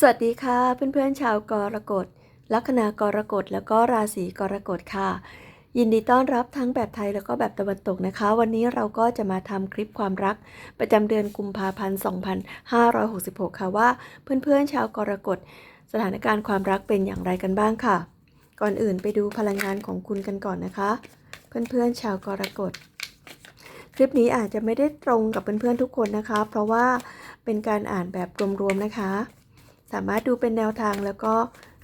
สวัสดีค่ะเพื่อนๆชาวกรกฎลัคนากรกฎแล้วก็ราศีกรกฎค่ะ ยินดีต้อนรับทั้งแบบไทยแล้วก็แบบตะวันตกนะคะ วันนี้เราก็จะมาทำคลิปความรัก ประจำเดือนกุมภาพันธ์2566 ค่ะว่าเพื่อนๆชาวกรกฎสถานการณ์ความรักเป็นอย่างไรกันบ้างค่ะ ก่อนอื่นไปดูพลังงานของคุณกันก่อนนะคะ เพื่อนๆชาวกรกฎคลิปนี้อาจจะไม่ได้ตรงกับเพื่อนๆทุกคนนะคะ เพราะว่าเป็นการอ่านแบบรวมๆนะคะ สามารถดูเป็นแนวทางแล้วก็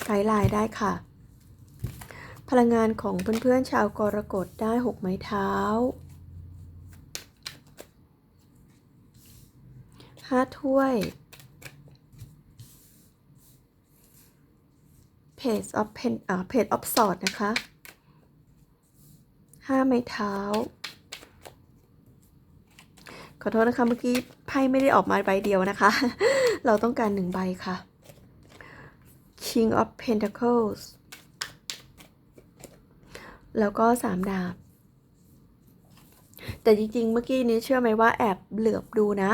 ไกด์ไลน์ได้ค่ะ พลังงานของเพื่อนๆชาวกรกฎได้ 6 ไม้เท้า 5 ถ้วย Page of Pen อ่า Page of Sword นะคะ 5 ไม้เท้า ขอโทษนะคะเมื่อกี้ไพ่ไม่ได้ออกมาใบเดียวนะคะ เราต้องการหนึ่งใบค่ะ King of Pentacles แล้วก็สามดาบ แต่จริงๆ เมื่อกี้นี้เชื่อไหมว่าแอบเหลือบดูนะ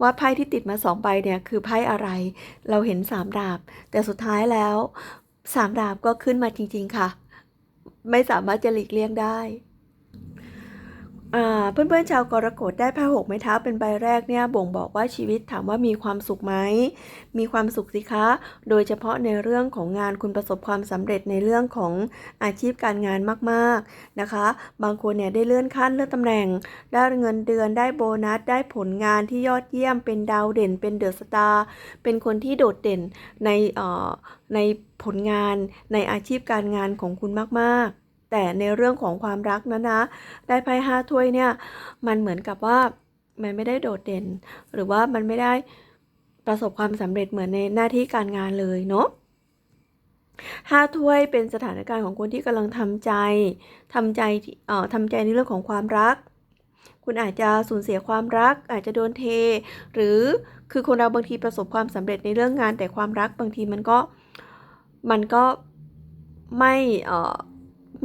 ว่าไพ่ที่ติดมาสองใบเนี่ย คือไพ่อะไร เราเห็นสามดาบ แต่สุดท้ายแล้วสามดาบก็ขึ้นมาจริงๆค่ะ ไม่สามารถจะหลีกเลี่ยงได้ เพื่อนๆชาวกรกฎได้ผ้าหกไม้เท้าเป็นใบแรกเนี่ยบ่งบอกว่าชีวิตถามว่ามีความสุขไหม มีความสุขสิคะ โดยเฉพาะในเรื่องของงานคุณประสบความสำเร็จในเรื่องของอาชีพการงานมากๆนะคะ บางคนเนี่ยได้เลื่อนขั้นเลื่อนตำแหน่ง ได้เงินเดือนได้โบนัสได้ผลงานที่ยอดเยี่ยมเป็นดาวเด่น เป็นเดอะสตาร์เป็นคนที่โดดเด่นในในผลงานในอาชีพการงานของคุณมากๆ แต่ในเรื่องของความรักนั้นนะได้ไพ่ห้าถ้วยเนี่ยมันเหมือนกับว่ามันไม่ได้โดดเด่น หรือว่ามันไม่ได้ประสบความสำเร็จเหมือนในหน้าที่การงานเลยเนาะห้าถ้วยเป็นสถานการณ์ของคนที่กำลังทำใจทำใจที่เอ่อทำใจในเรื่องของความรัก คุณอาจจะสูญเสียความรัก อาจจะโดนเท หรือคือคนเราบางทีประสบความสำเร็จในเรื่องงานแต่ความรักบางทีมันก็มันก็ไม่เอ่อ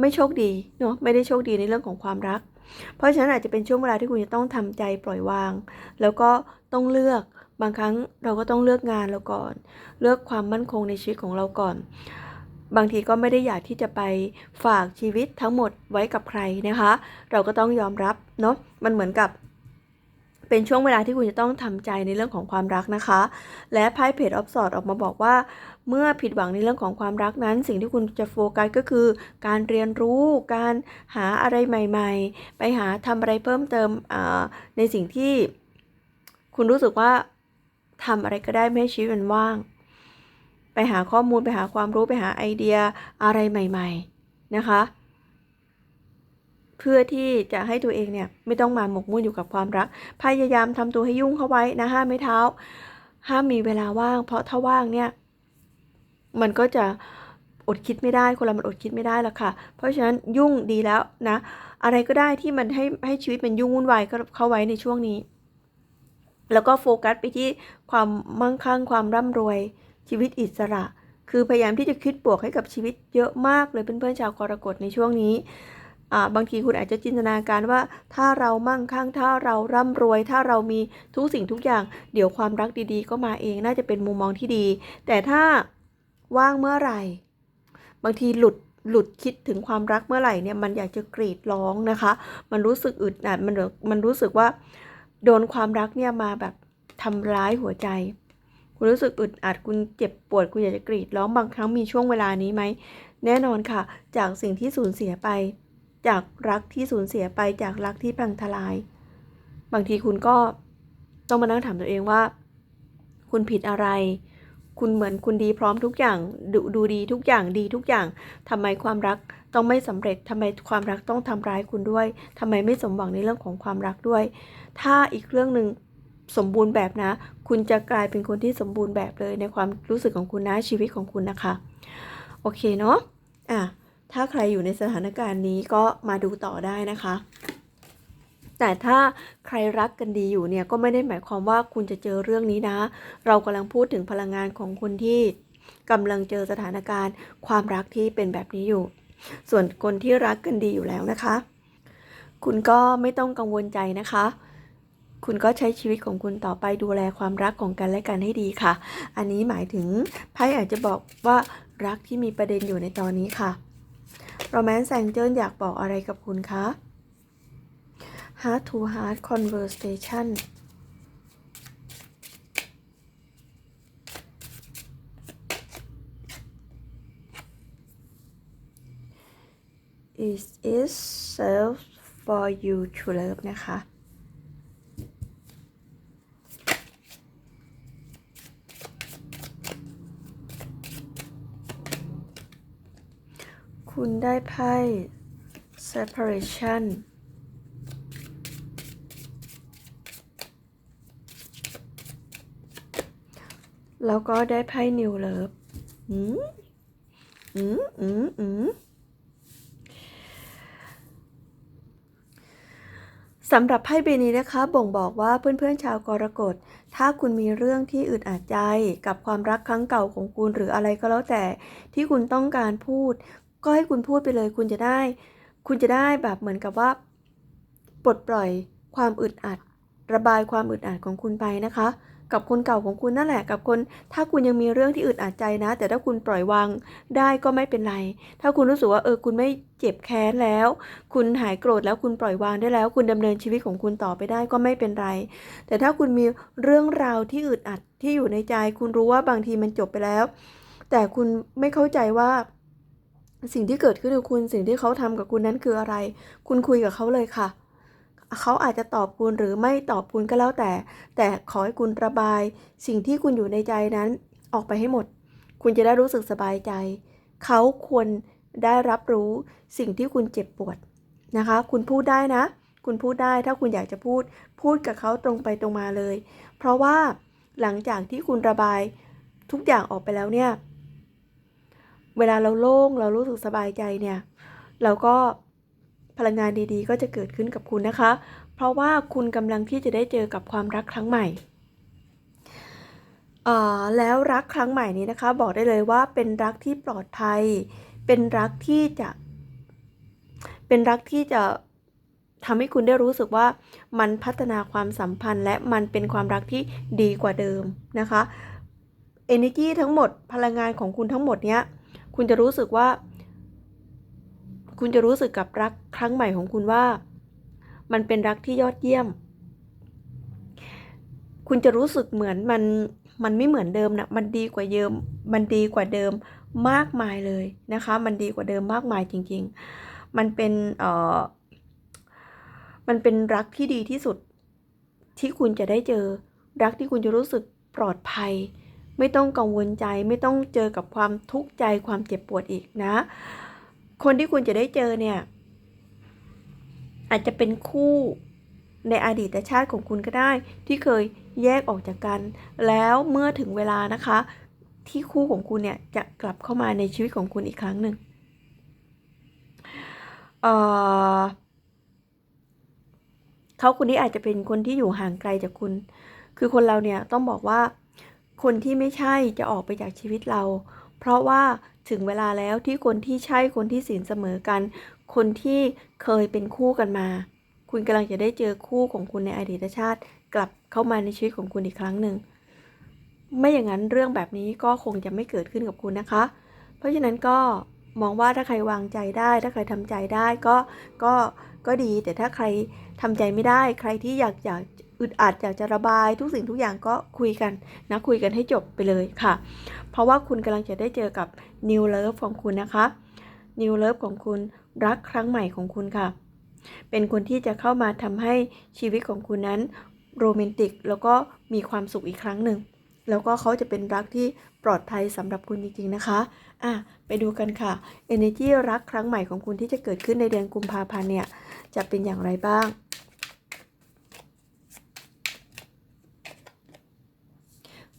ไม่โชคดีเนาะไม่ได้โชคดีในเรื่องของความรัก เพราะฉะนั้นอาจจะเป็นช่วงเวลาที่คุณจะต้องทำใจปล่อยวาง แล้วก็ต้องเลือกบางครั้งเราก็ต้องเลือกงานเราก่อน เลือกความมั่นคงในชีวิตของเราก่อน บางทีก็ไม่ได้อยากที่จะไปฝากชีวิตทั้งหมดไว้กับใครนะคะ เราก็ต้องยอมรับเนาะมันเหมือนกับเป็นช่วงเวลาที่คุณจะต้องทำใจในเรื่องของความรักนะคะ และไพ่เพจออฟสอดออกมาบอกว่า เมื่อผิดหวังในเรื่องของความรักนั้น สิ่งที่คุณจะโฟกัสก็คือ การเรียนรู้ การหาอะไรใหม่ ๆ ไปหาทำอะไรเพิ่มเติมในสิ่งที่คุณรู้สึกว่าทำอะไรก็ได้ไม่ให้ชีวิตมันว่าง ไปหาข้อมูลไปหาความรู้ไปหาไอเดียอะไรใหม่ ๆนะคะ เพื่อที่จะให้ตัวเองเนี่ยไม่ต้องมาหมกมุ่นอยู่กับความรัก พยายามทำตัวให้ยุ่งเข้าไว้นะห้ามไม่เท้า ห้ามมีเวลาว่าง เพราะถ้าว่างเนี่ย มันก็จะอดคิดไม่ได้คนเรามันอดคิดไม่ได้แล้วค่ะ เพราะฉะนั้นยุ่งดีแล้วนะ อะไรก็ได้ที่มันให้ให้ชีวิตมันยุ่งวุ่นวายก็เข้าไว้ในช่วงนี้ แล้วก็โฟกัสไปที่ความมั่งคั่งความร่ำรวยชีวิตอิสระ คือพยายามที่จะคิดบวกให้กับชีวิตเยอะมากเลยเพื่อนๆชาวกรกฎในช่วงนี้บางทีคุณอาจจะจินตนาการว่าถ้าเรามั่งคั่งถ้าเราร่ำรวย ถ้าเรามีทุกสิ่งทุกอย่าง เดี๋ยวความรักดีๆ ก็มาเองน่าจะเป็นมุมมองที่ดี แต่ถ้า ว่างเมื่อไหร่ บางทีหลุดหลุดคิดถึงความรักเมื่อไหร่เนี่ยมันอยากจะกรีดร้องนะคะ มันรู้สึกอึดอัดมันมันรู้สึกว่า โดนความรักเนี่ยมาแบบทำร้ายหัวใจ คุณรู้สึกอึดอัดคุณเจ็บปวดคุณอยากจะกรีดร้องบางครั้งมีช่วงเวลานี้ไหมแน่นอนค่ะ จากสิ่งที่สูญเสียไป จากรักที่สูญเสียไปจากรักที่พังทลาย บางทีคุณก็ต้องมานั่งถามตัวเองว่า คุณผิดอะไร คุณเหมือนคุณดีพร้อมทุกอย่างดดูดีทุกอย่างดีทุกอย่างทำไมความรักต้องไม่สำเร็จทำไมความรักต้องทำร้ายคุณด้วยทำไมไม่สมหวังในเรื่องของความรักด้วย ถ้าอีกเรื่องหนึ่งสมบูรณ์แบบนะ คุณจะกลายเป็นคนที่สมบูรณ์แบบเลยในความรู้สึกของคุณนะชีวิตของคุณนะคะ โอเคเนาะอะถ้าใครอยู่ในสถานการณ์นี้ก็มาดูต่อได้นะคะ แต่ถ้าใครรักกันดีอยู่เนี่ยก็ไม่ได้หมายความว่าคุณจะเจอเรื่องนี้นะ เรากำลังพูดถึงพลังงานของคนที่กำลังเจอสถานการณ์ ความรักที่เป็นแบบนี้อยู่ ส่วนคนที่รักกันดีอยู่แล้วนะคะ คุณก็ไม่ต้องกังวลใจนะคะ คุณก็ใช้ชีวิตของคุณต่อไปดูแลความรักของกันและกันให้ดีค่ะ อันนี้หมายถึงไพ่อาจจะบอกว่ารักที่มีประเด็นอยู่ในตอนนี้ค่ะ Romance Angel อยากบอกอะไรกับคุณคะ Heart to Heart Conversation is is served for you to love นะคะ คุณได้ไพ่ separation แล้วก็ได้ไพ่ new love อืมอืมอืมอืมสำหรับไพ่ใบนี้นะคะบ่งบอกว่าเพื่อนๆชาวกรกฎ ถ้าคุณมีเรื่องที่อึดอัดใจกับความรักครั้งเก่าของคุณหรืออะไรก็แล้วแต่ที่คุณต้องการพูด ก็ให้คุณพูดไปเลยคุณจะได้ คุณจะได้แบบเหมือนกับว่า ปลดปล่อยความอึดอัด ระบายความอึดอัดของคุณไปนะคะ กับคนเก่าของคุณนั่นแหละกับคน ถ้าคุณยังมีเรื่องที่อึดอัดใจนะ แต่ถ้าคุณปล่อยวางได้ก็ไม่เป็นไร ถ้าคุณรู้สึกว่าเออคุณไม่เจ็บแค้นแล้ว คุณหายโกรธแล้วคุณปล่อยวางได้แล้ว คุณดำเนินชีวิตของคุณต่อไปได้ก็ไม่เป็นไร แต่ถ้าคุณมีเรื่องราวที่อึดอัดที่อยู่ในใจ คุณรู้ว่าบางทีมันจบไปแล้ว แต่คุณไม่เข้าใจว่าสิ่งที่เกิดขึ้นกับคุณสิ่งที่เขาทำกับคุณนั้นคืออะไร คุณคุยกับเขาเลยค่ะ เขาอาจจะตอบคุณหรือไม่ตอบคุณก็แล้วแต่ แต่ขอให้คุณระบาย สิ่งที่คุณอยู่ในใจนั้นออกไปให้หมด คุณจะได้รู้สึกสบายใจ เขาควรได้รับรู้สิ่งที่คุณเจ็บปวดนะคะ คุณพูดได้นะ คุณพูดได้ถ้าคุณอยากจะพูด พูดกับเขาตรงไปตรงมาเลย เพราะว่าหลังจากที่คุณระบายทุกอย่างออกไปแล้วเนี่ย เวลาเราโล่งเรารู้สึกสบายใจเนี่ย เราก็ พลังงานดีๆ ก็จะเกิดขึ้นกับคุณนะคะ เพราะว่าคุณกำลังที่จะได้เจอกับความรักครั้งใหม่เอ่อแล้วรักครั้งใหม่นี้นะคะ บอกได้เลยว่าเป็นรักที่ปลอดภัย เป็นรักที่จะ เป็นรักที่จะทำให้คุณได้รู้สึกว่ามันพัฒนาความสัมพันธ์ และมันเป็นความรักที่ดีกว่าเดิมนะคะ energy ทั้งหมดพลังงานของคุณทั้งหมดเนี้ย คุณจะรู้สึกว่า คุณจะรู้สึกกับรักครั้งใหม่ของคุณว่า มันเป็นรักที่ยอดเยี่ยม คุณจะรู้สึกเหมือนมันมันไม่เหมือนเดิมนะมันดีกว่าเดิม มันดีกว่าเดิมมากมายเลยนะคะ มันดีกว่าเดิมมากมายจริง ๆ มันเป็นเอ่อมันเป็นรักที่ดีที่สุดที่คุณจะได้เจอ รักที่คุณจะรู้สึกปลอดภัย ไม่ต้องกังวลใจ ไม่ต้องเจอกับความทุกข์ใจความเจ็บปวดอีกนะ คนที่คุณจะได้เจอเนี่ย อาจจะเป็นคู่ในอดีตชาติของคุณก็ได้ ที่เคยแยกออกจากกัน แล้วเมื่อถึงเวลานะคะ ที่คู่ของคุณเนี่ยจะกลับเข้ามาในชีวิตของคุณอีกครั้งหนึ่งเเขาคนนี้อาจจะเป็นคนที่อยู่ห่างไกลจากคุณ คือคนเราเนี่ยต้องบอกว่าคนที่ไม่ใช่จะออกไปจากชีวิตเรา เพราะว่า ถึงเวลาแล้วที่คนที่ใช่คนที่สินเสมอกัน คนที่เคยเป็นคู่กันมา คุณกำลังจะได้เจอคู่ของคุณในอดีตชาติ กลับเข้ามาในชีวิตของคุณอีกครั้งหนึ่งไม่อย่างนั้นเรื่องแบบนี้ก็คงจะไม่เกิดขึ้นกับคุณนะคะ เพราะฉะนั้นก็มองว่าถ้าใครวางใจได้ ถ้าใครทำใจได้ก็ก็ก็ดีแต่ถ้าใครทำใจไม่ได้ ใครที่อยากอยาก อึดอัดอยากจะระบายทุกสิ่งทุกอย่างก็คุยกันนะคุยกันให้จบไปเลยค่ะ เพราะว่าคุณกำลังจะได้เจอกับ New Love ของคุณนะคะ New Love ของคุณรักครั้งใหม่ของคุณค่ะ เป็นคนที่จะเข้ามาทำให้ชีวิตของคุณนั้นโรแมนติกแล้วก็มีความสุขอีกครั้งหนึ่ง แล้วก็เขาจะเป็นรักที่ปลอดภัยสำหรับคุณจริงๆนะคะอะไปดูกันค่ะ Energy รักครั้งใหม่ของคุณที่จะเกิดขึ้นในเดือนกุมภาพันธ์เนี่ยจะเป็นอย่างไรบ้าง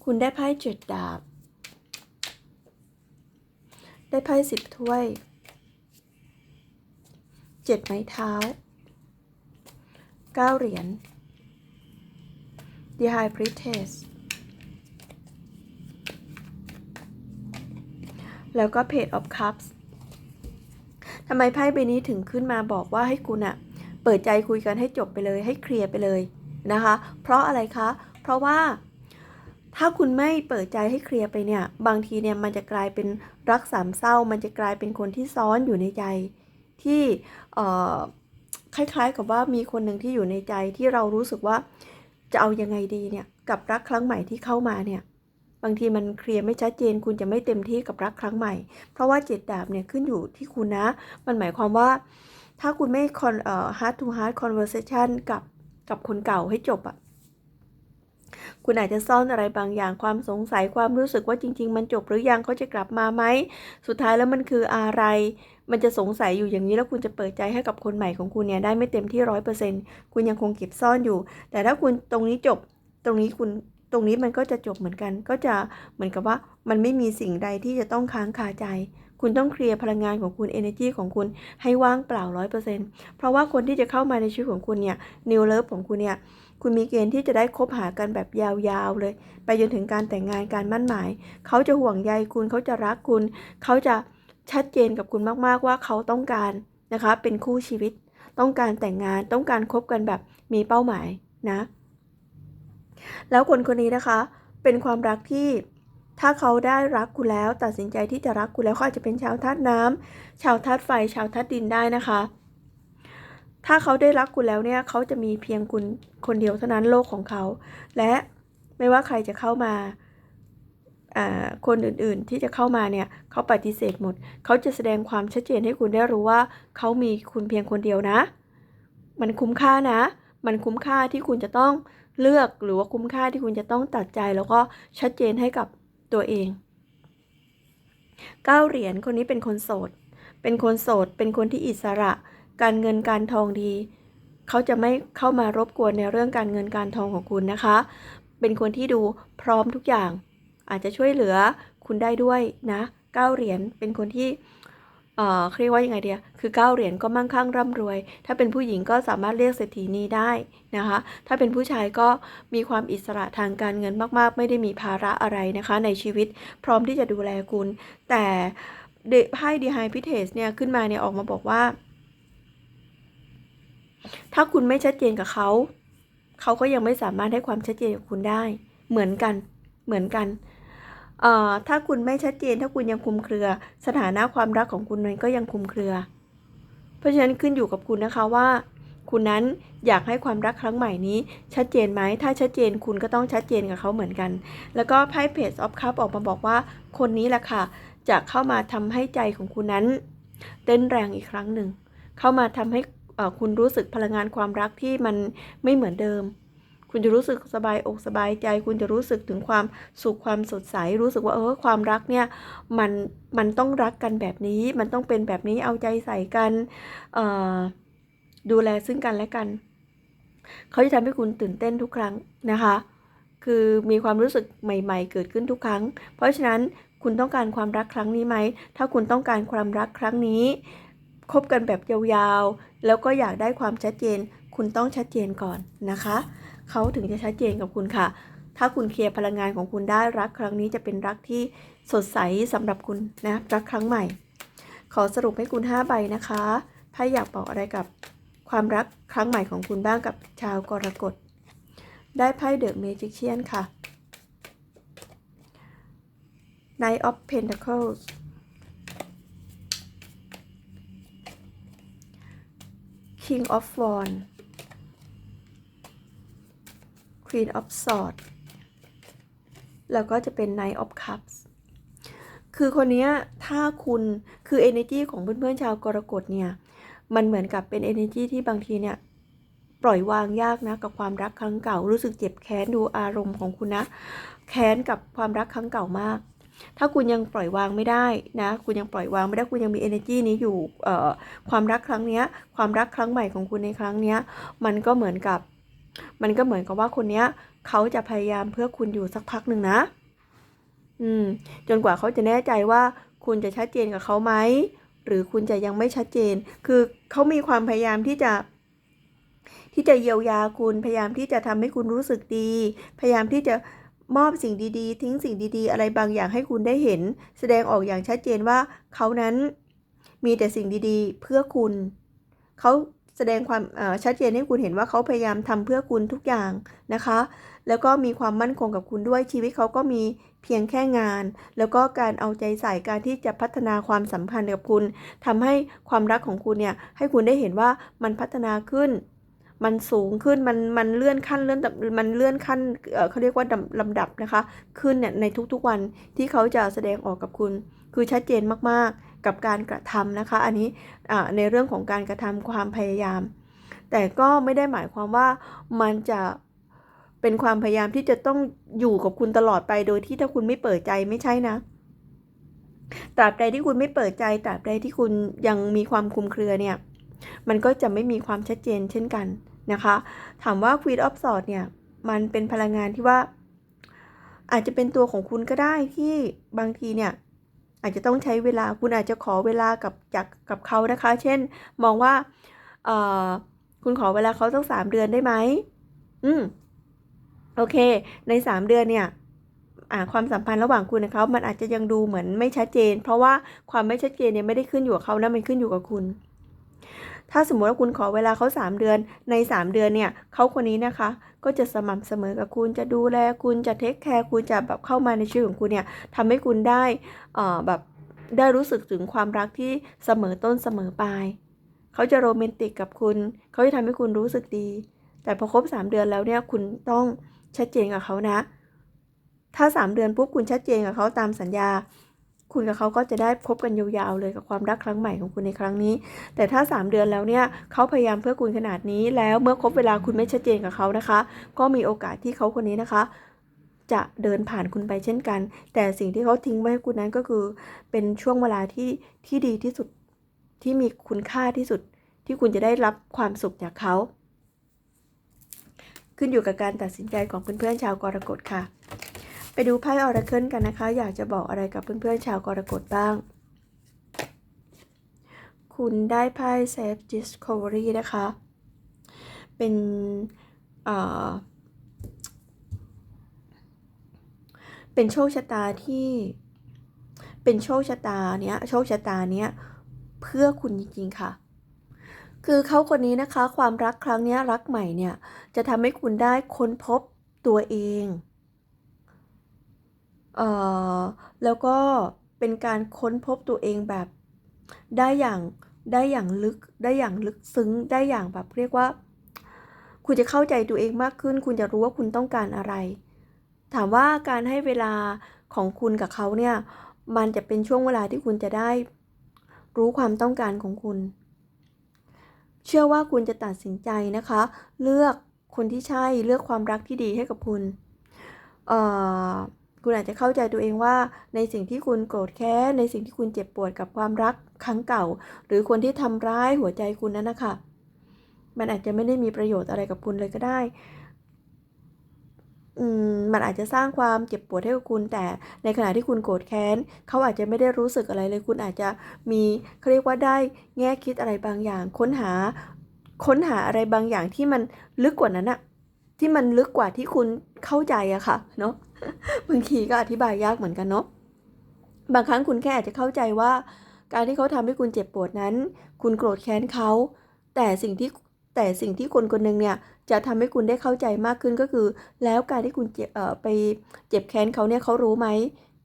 คุณได้ไพ่เจ็ดดาบ ได้ไพ่สิบถ้วย เจ็ดไม้เท้า เก้าเหรียญ The High Priestess แล้วก็ Page of Cups ทำไมไพ่ใบนี้ถึงขึ้นมาบอกว่าให้คุณอะเปิดใจคุยกันให้จบไปเลยให้เคลียร์ไปเลยนะคะ เพราะอะไรคะ เพราะว่า ถ้าคุณไม่เปิดใจให้เคลียร์ไปเนี่ย บางทีเนี่ยมันจะกลายเป็นรักสามเศร้า มันจะกลายเป็นคนที่ซ้อนอยู่ในใจ ที่เอ่อคล้ายๆกับว่ามีคนหนึ่งที่อยู่ในใจที่เรารู้สึกว่าจะเอายังไงดีเนี่ยกับรักครั้งใหม่ที่เข้ามาเนี่ยบางทีมันเคลียร์ไม่ชัดเจน คุณจะไม่เต็มที่กับรักครั้งใหม่ เพราะว่าเจ็ดดาบเนี่ยขึ้นอยู่ที่คุณนะ มันหมายความว่า ถ้าคุณไม่คอนเอ่อ heart to heart conversation กับกับคนเก่าให้จบอะ คุณอาจจะซ่อนอะไรบางอย่างความสงสัยความรู้สึกว่าจริง ๆ มันจบหรือยังเขาจะกลับมาไหม สุดท้ายแล้วมันคืออะไร มันจะสงสัยอยู่อย่างนี้แล้วคุณจะเปิดใจให้กับคนใหม่ของคุณเนี่ยได้ไม่เต็มที่ร้อยเปอร์เซ็นต์คุณยังคงเก็บซ่อนอยู่ แต่ถ้าคุณตรงนี้จบตรงนี้คุณตรงนี้มันก็จะจบเหมือนกัน ก็จะเหมือนกับว่ามันไม่มีสิ่งใดที่จะต้องค้างคาใจ คุณต้องเคลียร์พลังงานของคุณ energy ของคุณให้ว่างเปล่าร้อยเปอร์เซ็นต์เพราะว่าคนที่จะเข้ามาในชีวิตของคุณเนี่ย new love ของคุณเนี่ย คุณมีเกณฑ์ที่จะได้คบหากันแบบยาวๆเลย ไปจนถึงการแต่งงานการมั่นหมาย เขาจะห่วงใยคุณเขาจะรักคุณ เขาจะชัดเจนกับคุณมากๆว่าเขาต้องการนะคะ เป็นคู่ชีวิต ต้องการแต่งงานต้องการคบกันแบบมีเป้าหมายนะ แล้วคนคนนี้นะคะ เป็นความรักที่ถ้าเขาได้รักคุณแล้ว ตัดสินใจที่จะรักคุณแล้วเขาอาจจะเป็นชาวธาตุน้ำชาวธาตุไฟ ชาวธาตุดินได้นะคะ ถ้าเขาได้รักคุณแล้วเนี่ยเขาจะมีเพียงคุณคนเดียวเท่านั้นโลกของเขา และไม่ว่าใครจะเข้ามาคนอื่นๆที่จะเข้ามาเนี่ยเขาปฏิเสธหมด เขาจะแสดงความชัดเจนให้คุณได้รู้ว่าเขามีคุณเพียงคนเดียวนะ มันคุ้มค่านะ มันคุ้มค่าที่คุณจะต้องเลือกหรือว่าคุ้มค่าที่คุณจะต้องตัดใจ แล้วก็ชัดเจนให้กับตัวเองเก้าเหรียญคนนี้เป็นคนโสด เป็นคนโสด เป็นคนที่อิสระ การเงินการทองดี เขาจะไม่เข้ามารบกวนในเรื่องการเงินการทองของคุณนะคะ เป็นคนที่ดูพร้อมทุกอย่าง อาจจะช่วยเหลือคุณได้ด้วยนะเก้าเหรียญเป็นคนที่เอ่อเรียกว่ายังไงเดียคือเก้าเหรียญก็มั่งคั่งร่ำรวย ถ้าเป็นผู้หญิงก็สามารถเรียกเศรษฐีนีได้นะคะ ถ้าเป็นผู้ชายก็มีความอิสระทางการเงินมากๆ ไม่ได้มีภาระอะไรนะคะ ในชีวิตพร้อมที่จะดูแลคุณ แต่ไพ่ดีไฮพิเทสเนี่ยขึ้นมาเนี่ยออกมาบอกว่า ถ้าคุณไม่ชัดเจนกับเขา เขาก็ยังไม่สามารถให้ความชัดเจนกับคุณได้ เหมือนกัน เหมือนกัน ถ้าคุณไม่ชัดเจน ถ้าคุณยังคุมเครือ สถานะความรักของคุณมันก็ยังคุมเครือ เพราะฉะนั้นขึ้นอยู่กับคุณนะคะว่า คุณนั้นอยากให้ความรักครั้งใหม่นี้ ชัดเจนไหม ถ้าชัดเจนคุณก็ต้องชัดเจนกับเขาเหมือนกัน แล้วก็ไพ่เพจออฟคัพออกมาบอกว่า คนนี้แหละค่ะ จะเข้ามาทำให้ใจของคุณนั้น เต้นแรงอีกครั้งหนึ่ง เข้ามาทำให้ คุณรู้สึกพลังงานความรักที่มันไม่เหมือนเดิม คุณจะรู้สึกสบายอกสบายใจ คุณจะรู้สึกถึงความสุขความสดใส รู้สึกว่าเออความรักเนี่ยมันมันต้องรักกันแบบนี้ มันต้องเป็นแบบนี้เอาใจใส่กันดูแลซึ่งกันและกัน เขาจะทำให้คุณตื่นเต้นทุกครั้งนะคะ คือมีความรู้สึกใหม่ ๆ เกิดขึ้นทุกครั้ง เพราะฉะนั้นคุณต้องการความรักครั้งนี้ไหม ถ้าคุณต้องการความรักครั้งนี้ คบกันแบบยาวๆ แล้วก็อยากได้ความชัดเจน คุณต้องชัดเจนก่อนนะคะ เขาถึงจะชัดเจนกับคุณค่ะ ถ้าคุณเคลียร์พลังงานของคุณได้รักครั้งนี้จะเป็นรักที่สดใสสำหรับคุณนะรักครั้งใหม่ ขอสรุปให้คุณ5ใบนะคะไพ่อยากบอกอะไรกับความรักครั้งใหม่ของคุณบ้างกับชาวกรกฎ ได้ไพ่เดอะเมจิเชียนค่ะ Knight of Pentacles King of Wands Queen of Swords แล้วก็จะเป็น Knight of Cups คือคนนี้ถ้าคุณคือ energy ของเพื่อนๆชาวกรกฎเนี่ย มันเหมือนกับเป็น energy ที่บางทีเนี่ย ปล่อยวางยากนะกับความรักครั้งเก่า รู้สึกเจ็บแค้นดูอารมณ์ของคุณนะ แค้นกับความรักครั้งเก่ามาก ถ้าคุณยังปล่อยวางไม่ได้นะ คุณยังปล่อยวางไม่ได้คุณยังมี energy นี้อยู่เอ่อความรักครั้งเนี้ยความรักครั้งใหม่ของคุณในครั้งเนี้ยมันก็เหมือนกับ มันก็เหมือนกับว่าคนเนี้ยเขาจะพยายามเพื่อคุณอยู่สักพักหนึ่งนะ อืม จนกว่าเขาจะแน่ใจว่าคุณจะชัดเจนกับเขาไหมหรือคุณจะยังไม่ชัดเจน คือเขามีความพยายามที่จะที่จะเยียวยาคุณ พยายามที่จะทำให้คุณรู้สึกดี พยายามที่จะ มอบสิ่งดีๆ ทิ้งสิ่งดีๆ อะไรบางอย่างให้คุณได้เห็น แสดงออกอย่างชัดเจนว่าเขานั้นมีแต่สิ่งดีๆ เพื่อคุณ เขาแสดงความชัดเจนให้คุณเห็นว่าเขาพยายามทำเพื่อคุณทุกอย่างนะคะ แล้วก็มีความมั่นคงกับคุณด้วยชีวิตเขาก็มีเพียงแค่งาน แล้วก็การเอาใจใส่การที่จะพัฒนาความสัมพันธ์กับคุณทำให้ความรักของคุณเนี่ยให้คุณได้เห็นว่ามันพัฒนาขึ้น มันสูงขึ้นมันมันเลื่อนขั้นเลื่อนมันเลื่อนขั้นเขาเรียกว่าดลำดับนะคะ ขึ้นเนี่ยในทุกๆวันที่เขาจะแสดงออกกับคุณ คือชัดเจนมากๆกับการกระทำนะคะ อันนี้ในเรื่องของการกระทำความพยายาม แต่ก็ไม่ได้หมายความว่ามันจะเป็นความพยายามที่จะต้องอยู่กับคุณตลอดไปโดยที่ถ้าคุณไม่เปิดใจไม่ใช่นะตราบใดที่คุณไม่เปิดใจตราบใดที่คุณยังมีความคุมเครือเนี่ย มันก็จะไม่มีความชัดเจนเช่นกัน นะคะ ถามว่า Queen of Swords เนี่ย มันเป็นพลังงานที่ว่า อาจจะเป็นตัวของคุณก็ได้ที่บางทีเนี่ยอาจจะต้องใช้เวลาคุณอาจจะขอเวลากับจากกับเขานะคะ เช่น มองว่าเออคุณขอเวลาเขาสักสามเดือนได้ไหมอืมโอเค ในสามเดือนเนี่ยความสัมพันธ์ระหว่างคุณกับเขามันอาจจะยังดูเหมือนไม่ชัดเจน เพราะว่าความไม่ชัดเจนเนี่ยไม่ได้ขึ้นอยู่กับเขานะมันขึ้นอยู่กับคุณ ถ้าสมมติว่าคุณขอเวลาเขา 3 เดือน ใน 3 เดือนเนี่ยเขาคนนี้นะคะ ก็จะสม่ำเสมอกับคุณจะดูแลคุณจะเทคแคร์คุณจะแบบเข้ามาในชีวิตของคุณเนี่ยทำให้คุณได้เอ่อแบบได้รู้สึกถึงความรักที่เสมอต้นเสมอปลายเขาจะโรแมนติกกับคุณ เขาจะทำให้คุณรู้สึกดี แต่พอครบ 3 เดือนแล้วเนี่ยคุณต้องชัดเจนกับเขานะ ถ้า 3 เดือนปุ๊บคุณชัดเจนกับเขาตามสัญญา คุณกับเขาก็จะได้พบกันยาวๆเลยกับความรักครั้งใหม่ของคุณในครั้งนี้ แต่ถ้า 3 เดือนแล้วเนี่ยเขาพยายามเพื่อคุณขนาดนี้ แล้วเมื่อครบเวลาคุณไม่ชัดเจนกับเขานะคะ ก็มีโอกาสที่เขาคนนี้นะคะ จะเดินผ่านคุณไปเช่นกัน แต่สิ่งที่เขาทิ้งไว้ให้คุณนั้นก็คือ เป็นช่วงเวลาที่ที่ดีที่สุดที่มีคุณค่าที่สุดที่คุณจะได้รับความสุขจากเขา ขึ้นอยู่กับการตัดสินใจของเพื่อนๆชาวกรกฎค่ะ ไปดูไพ่ออราเคิลกันนะคะ อยากจะบอกอะไรกับเพื่อนๆชาวกรกฎบ้าง คุณได้ไพ่ Self Discovery นะคะ เป็นเป็นโชคชะตาที่ เป็นโชคชะตาเนี้ย โชคชะตาเนี้ย เพื่อคุณจริงๆค่ะ คือเขาคนนี้นะคะ ความรักครั้งนี้รักใหม่เนี่ย จะทำให้คุณได้ค้นพบตัวเอง แล้วก็เป็นการค้นพบตัวเองแบบได้อย่างได้อย่างลึกได้อย่างลึกซึ้งได้อย่างแบบเรียกว่า คุณจะเข้าใจตัวเองมากขึ้น คุณจะรู้ว่าคุณต้องการอะไร ถามว่าการให้เวลาของคุณกับเขาเนี่ยมันจะเป็นช่วงเวลาที่คุณจะได้รู้ความต้องการของคุณ เชื่อว่าคุณจะตัดสินใจนะคะ เลือกคนที่ใช่เลือกความรักที่ดีให้กับคุณ เอ่อ คุณอาจจะเข้าใจตัวเองว่าในสิ่งที่คุณโกรธแค้นในสิ่งที่คุณเจ็บปวดกับความรักครั้งเก่า หรือคนที่ทำร้ายหัวใจคุณนั้นนะคะมันอาจจะไม่ได้มีประโยชน์อะไรกับคุณเลยก็ได้อืมมันอาจจะสร้างความเจ็บปวดให้กับคุณ แต่ในขณะที่คุณโกรธแค้นเขาอาจจะไม่ได้รู้สึกอะไรเลย คุณอาจจะมีเขาเรียกว่าได้แง่คิดอะไรบางอย่าง ค้นหาค้นหาอะไรบางอย่างที่มันลึกกว่านั้นอะที่มันลึกกว่าที่คุณเข้าใจอะค่ะเนาะ บางทีก็อธิบายยากเหมือนกันเนาะบางครั้งคุณแค่อาจจะเข้าใจว่า การที่เขาทำให้คุณเจ็บปวดนั้น คุณโกรธแค้นเขา แต่สิ่งที่แต่สิ่งที่คนคนหนึ่งเนี่ยจะทำให้คุณได้เข้าใจมากขึ้นก็คือ แล้วการที่คุณเจ็บไปเจ็บแค้นเขาเนี่ยเขารู้ไหม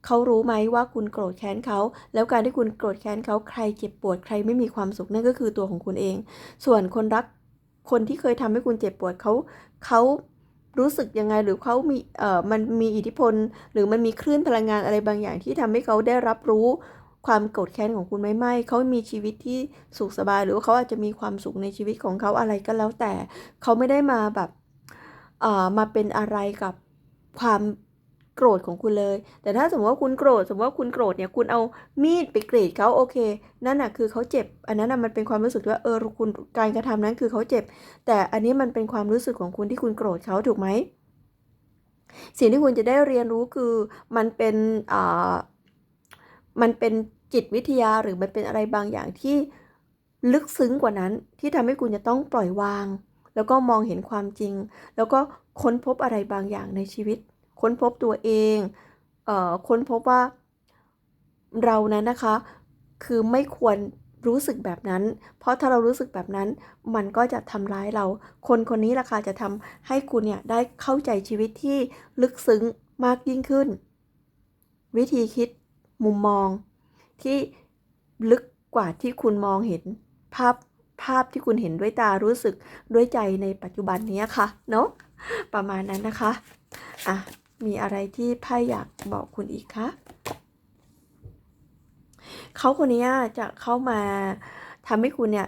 เขารู้ไหมว่าคุณโกรธแค้นเขา แล้วการที่คุณโกรธแค้นเขาใครเจ็บปวดใครไม่มีความสุขนั่นก็คือตัวของคุณเอง ส่วนคนรักคนที่เคยทำให้คุณเจ็บปวดเขาเขา รู้สึกยังไงหรือเขามีเอ่อมันมีอิทธิพล หรือมันมีคลื่นพลังงานอะไรบางอย่างที่ทำให้เขาได้รับรู้ความโกรธแค้นของคุณไม่ไม่เขามีชีวิตที่สุขสบาย หรือว่าเขาอาจจะมีความสุขในชีวิตของเขาอะไรก็แล้วแต่เขาไม่ได้มาแบบเอ่อมาเป็นอะไรกับความ โกรธของคุณเลย แต่ถ้าสมมติว่าคุณโกรธ สมมติว่าคุณโกรธเนี่ย คุณเอามีดไปกรีดเขาโอเค นั่นน่ะคือเขาเจ็บ อันนั้นน่ะมันเป็นความรู้สึกว่าเออคุณการกระทำนั้นคือเขาเจ็บ แต่อันนี้มันเป็นความรู้สึกของคุณที่คุณโกรธเขาถูกไหม สิ่งที่คุณจะได้เรียนรู้คือมันเป็นอ่ามันเป็นจิตวิทยาหรือมันเป็นอะไรบางอย่างที่ลึกซึ้งกว่านั้นที่ทำให้คุณจะต้องปล่อยวาง แล้วก็มองเห็นความจริง แล้วก็ค้นพบอะไรบางอย่างในชีวิต ค้นพบตัวเองเอ่อค้นพบว่าเรานั้นนะคะ คือไม่ควรรู้สึกแบบนั้น เพราะถ้าเรารู้สึกแบบนั้น มันก็จะทำร้ายเรา คนคนนี้ล่ะค่ะจะทำให้คุณเนี่ยได้เข้าใจชีวิตที่ลึกซึ้งมากยิ่งขึ้น วิธีคิดมุมมอง ที่ลึกกว่าที่คุณมองเห็นภาพภาพที่คุณเห็นด้วยตารู้สึกด้วยใจในปัจจุบันนี้ค่ะ เนาะประมาณนั้นนะคะ อะ มีอะไรที่ไพ่อยากบอกคุณอีกคะเขาคนนี้จะเข้ามาทำให้คุณเนี่ย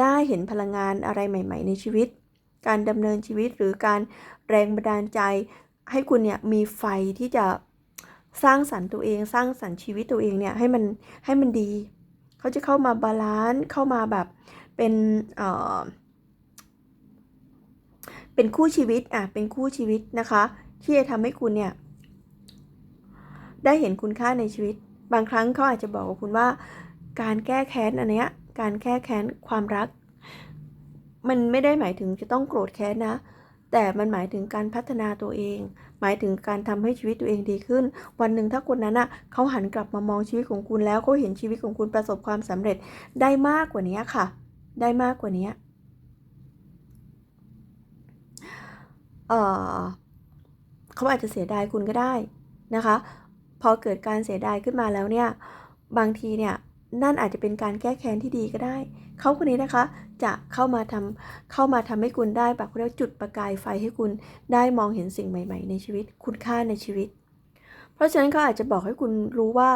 ได้เห็นพลังงานอะไรใหม่ ๆ ในชีวิต การดำเนินชีวิตหรือการแรงบันดาลใจ ให้คุณเนี่ยมีไฟที่จะสร้างสรรค์ตัวเอง สร้างสรรค์ชีวิตตัวเองเนี่ยให้มันให้มันดี เขาจะเข้ามาบาลานซ์เข้ามาแบบเป็นเอ่อเป็นคู่ชีวิตอะเป็นคู่ชีวิตนะคะ ที่จะทำให้คุณเนี่ย ได้เห็นคุณค่าในชีวิต บางครั้งเขาอาจจะบอกกับคุณว่า การแก้แค้นอันเนี้ย การแก้แค้นความรัก มันไม่ได้หมายถึงจะต้องโกรธแค้นนะ แต่มันหมายถึงการพัฒนาตัวเอง หมายถึงการทำให้ชีวิตตัวเองดีขึ้น วันหนึ่งถ้าคนนั้นอะเขาหันกลับมามองชีวิตของคุณแล้วเขาเห็นชีวิตของคุณประสบความสำเร็จได้มากกว่านี้ค่ะ ได้มากกว่านี้เอ่อ เขาอาจจะเสียดายคุณก็ได้นะคะ พอเกิดการเสียดายขึ้นมาแล้วเนี่ยบางทีเนี่ยนั่นอาจจะเป็นการแก้แค้นที่ดีก็ได้ เขาคนนี้นะคะ จะเข้ามาทำเข้ามาทำให้คุณได้แบบเรียกจุดประกายไฟให้คุณได้มองเห็นสิ่งใหม่ ๆ ในชีวิต คุณค่าในชีวิต เพราะฉะนั้นเขาอาจจะบอกให้คุณรู้ว่า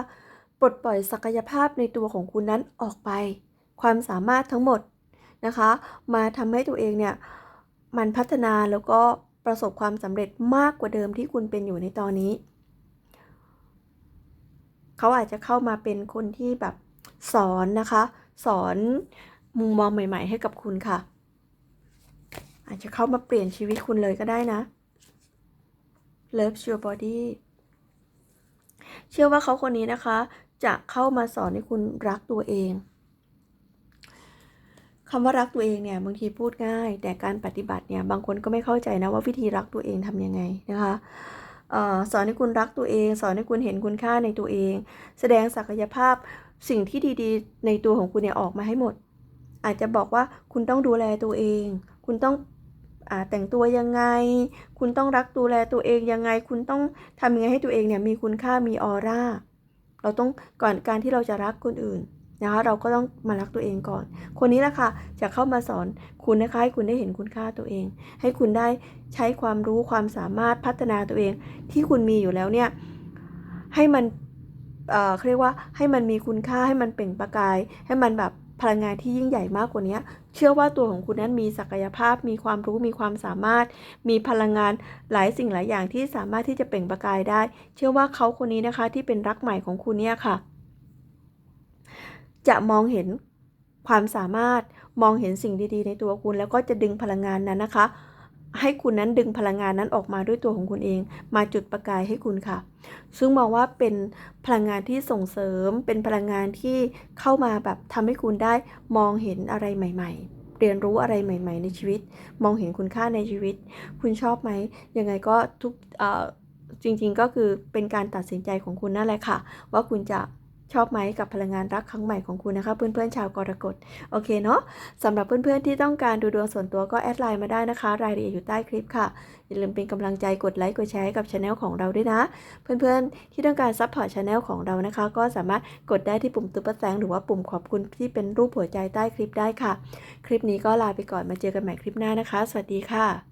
ปลดปล่อยศักยภาพในตัวของคุณนั้นออกไป ความสามารถทั้งหมดนะคะ มาทำให้ตัวเองเนี่ยมันพัฒนาแล้วก็ ประสบความสำเร็จมากกว่าเดิมที่คุณเป็นอยู่ในตอนนี้ เขาอาจจะเข้ามาเป็นคนที่แบบสอนนะคะ สอนมุมมองใหม่ ๆ ให้กับคุณค่ะ อาจจะเข้ามาเปลี่ยนชีวิตคุณเลยก็ได้นะ Love your body เชื่อว่าเขาคนนี้นะคะ จะเข้ามาสอนให้คุณรักตัวเอง คำว่ารักตัวเองเนี่ยบางทีพูดง่าย แต่การปฏิบัติเนี่ยบางคนก็ไม่เข้าใจนะว่าวิธีรักตัวเองทำยังไงนะคะออสอนให้คุณรักตัวเอง สอนให้คุณเห็นคุณค่าในตัวเอง แสดงศักยภาพสิ่งที่ดีๆ ในตัวของคุณเนี่ยออกมาให้หมด อาจจะบอกว่าคุณต้องดูแลตัวเอง คุณต้องอแต่งตัวยังไง คุณต้องรักดูแลตัวเองยังไง คุณต้องทำยังไงให้ตัวเองเนี่ยมีคุณค่ามีออร่าเราต้องก่อนการที่เราจะรักคนอื่น นะคะเราก็ต้องมารักตัวเองก่อน คนนี้แหละค่ะจะเข้ามาสอนคุณนะคะให้คุณได้เห็นคุณค่าตัวเอง ให้คุณได้ใช้ความรู้ความสามารถพัฒนาตัวเอง ที่คุณมีอยู่แล้วเนี่ยให้มันเอ่อเรียกว่าให้มันมีคุณค่าให้มันเปล่งประกาย ให้มันแบบพลังงานที่ยิ่งใหญ่มากกว่านี้ เชื่อว่าตัวของคุณนั้นมีศักยภาพ มีความรู้ มีความสามารถ มีพลังงานหลายสิ่งหลายอย่างที่สามารถที่จะเปล่งประกายได้ เชื่อว่าเขาคนนี้นะคะที่เป็นรักใหม่ของคุณเนี่ยค่ะ จะมองเห็นความสามารถมองเห็นสิ่งดีๆ ในตัวคุณ แล้วก็จะดึงพลังงานนั้นนะคะ ให้คุณนั้นดึงพลังงานนั้นออกมาด้วยตัวของคุณเอง มาจุดประกายให้คุณค่ะ ซึ่งมองว่าเป็นพลังงานที่ส่งเสริม เป็นพลังงานที่เข้ามาแบบทำให้คุณได้มองเห็นอะไรใหม่ ๆเรียนรู้อะไรใหม่ ๆ ในชีวิต มองเห็นคุณค่าในชีวิต คุณชอบไหม ยังไงก็ทุกจริง ๆ ก็คือเป็นการตัดสินใจของคุณนั่นแหละค่ะ ว่าคุณจะ ชอบไหมกับพลังงานรักครั้งใหม่ของคุณนะคะเพื่อนๆชาวกรกฎโอเคเนาะสำหรับเพื่อนๆที่ต้องการดูดวงส่วนตัวก็แอดไลน์มาได้นะคะ รายละเอียดอยู่ใต้คลิปค่ะ อย่าลืมเป็นกำลังใจกดไลค์กดแชร์กับช anel ของเราด้วยนะ เพื่อนๆที่ต้องการซัพพอร์ตช anel ของเรานะคะ ก็สามารถกดได้ที่ปุ่มตุ๊บแสงหรือว่าปุ่มขอบคุณที่เป็นรูปหัวใจใต้คลิปได้ค่ะ คลิปนี้ก็ลาไปก่อนมาเจอกันใหม่คลิปหน้านะคะ สวัสดีค่ะ